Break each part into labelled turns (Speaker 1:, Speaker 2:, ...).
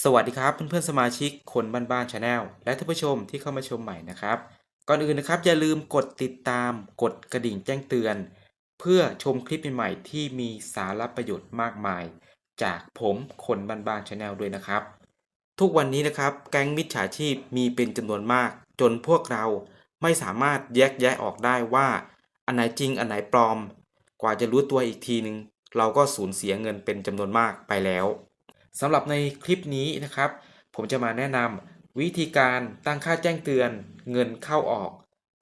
Speaker 1: สวัสดีครับเพื่อนๆสมาชิกคนบ้านๆชาแนลและท่านผู้ชมที่เข้ามาชมใหม่นะครับ ก่อนอื่นนะครับอย่าลืมกดติดตามกดกระดิ่งแจ้งเตือน เพื่อชมคลิปใหม่ๆที่มีสาระประโยชน์มากมาย จากผมคนบ้านๆชาแนลด้วยนะครับ ทุกวันนี้นะครับแก๊งมิจฉาชีพมีเป็นจำนวนมาก จนพวกเราไม่สามารถแยกแยะออกได้ว่า อันไหนจริงอันไหนปลอม กว่าจะรู้ตัวอีกทีนึง เราก็สูญเสียเงินเป็นจำนวนมากไปแล้ว สำหรับในคลิปนี้นะครับ ผมจะมาแนะนำวิธีการตั้งค่าแจ้งเตือนเงินเข้าออก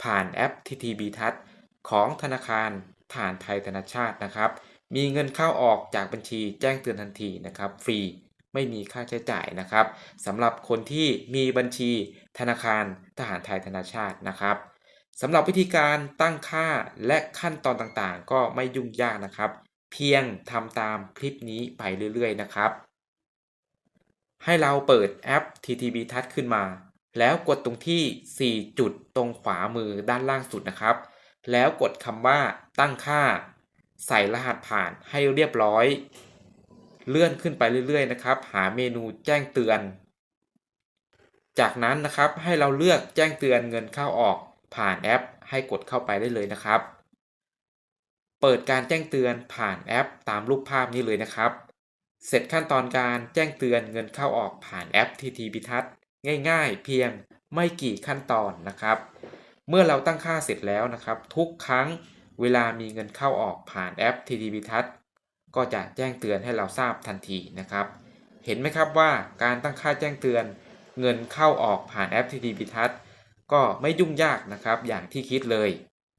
Speaker 1: ผ่านแอป TTB ทัศของธนาคารผ่านไทยธนาชาตินะครับ มีเงินเข้าออกจากบัญชีแจ้งเตือนทันทีนะครับ ฟรีไม่มีค่าใช้จ่ายนะครับสำหรับคนที่มีบัญชีธนาคารทหารไทยธนาชาตินะครับสำหรับวิธีการตั้งค่าและขั้นตอนต่างๆ ก็ไม่ยุ่งยากนะครับ เพียงทำตามคลิปนี้ไปเรื่อยๆนะครับ ให้เราเปิดแอป TTB Touch ขึ้นมา แล้วกดตรงที่ 4 จุดตรงขวามือด้านล่างสุดนะครับ แล้วกดคำว่าตั้งค่า ใส่รหัสผ่านให้เรียบร้อย เลื่อนขึ้นไปเรื่อยๆนะครับ หาเมนูแจ้งเตือน จากนั้นนะครับให้เราเลือกแจ้งเตือนเงินเข้าออกผ่านแอป ให้กดเข้าไปได้เลยนะครับ เปิดการแจ้งเตือนผ่านแอปตามรูปภาพนี้เลยนะครับ เสร็จขั้นตอนการแจ้งเตือนเงินเข้าออกผ่านแอป TTB ทัศน์ง่าย ๆ เพียงไม่กี่ขั้นตอนนะครับ เมื่อเราตั้งค่าเสร็จแล้วนะครับ ทุกครั้งเวลามีเงินเข้าออกผ่านแอป TTB ทัศน์ก็จะแจ้งเตือนให้เราทราบทันทีนะครับ เห็นไหมครับว่าการตั้งค่าแจ้งเตือน เงินเข้าออกผ่านแอป TTB ทัศน์ก็ไม่ยุ่งยากนะครับอย่างที่คิดเลย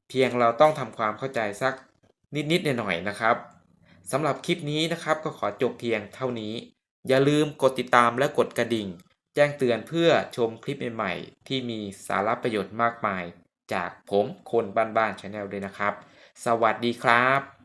Speaker 1: เพียงเราต้องทำความเข้าใจสักนิดๆหน่อยๆนะครับ สำหรับคลิปนี้นะครับก็ขอจบเพียงเท่านี้ อย่าลืมกดติดตามและกดกระดิ่ง แจ้งเตือนเพื่อชมคลิปใหม่ๆ ที่มีสาระประโยชน์มากมาย จากผมคนบ้านๆชาแนลด้วยนะครับ สวัสดีครับ